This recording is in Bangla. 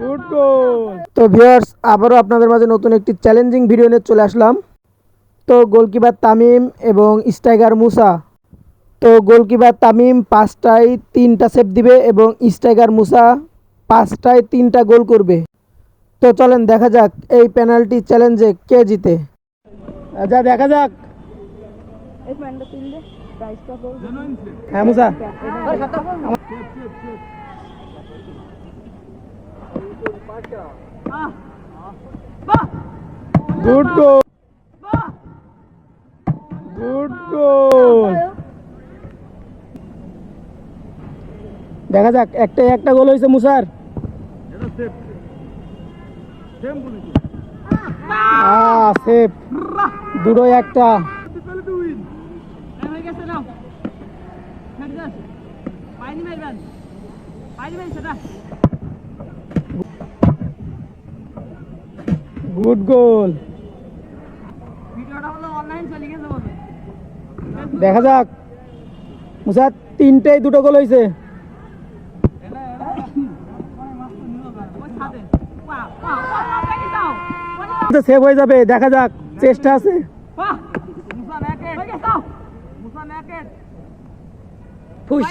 গুড গোল তো ভিউয়ার্স আবারও আপনাদের মাঝে নতুন একটি চ্যালেঞ্জিং ভিডিও নিয়ে চলে আসলাম। তো গোলকিপার তামিম এবং স্ট্রাইকার মুসা। তো গোলকিপার তামিম পাঁচটায় তিনটা সেভ দিবে এবং স্ট্রাইকার মুসা পাঁচটায় তিনটা গোল করবে। তো চলেন দেখা যাক এই পেনাল্টি চ্যালেঞ্জে কে জিতে। যা দেখা যাক। হ্যাঁ মুসা। গুড গোল। গুড গোল। দেখা যাক একটাই একটা গোল হয়েছে মুসার। সেফ দুটোই একটা। গুড গোল দেখা যাক। মুসার তিনটেই দুটো গোল হয়েছে সেভ হয়ে যাবে দেখা যাক চেষ্টা আছে। ফুস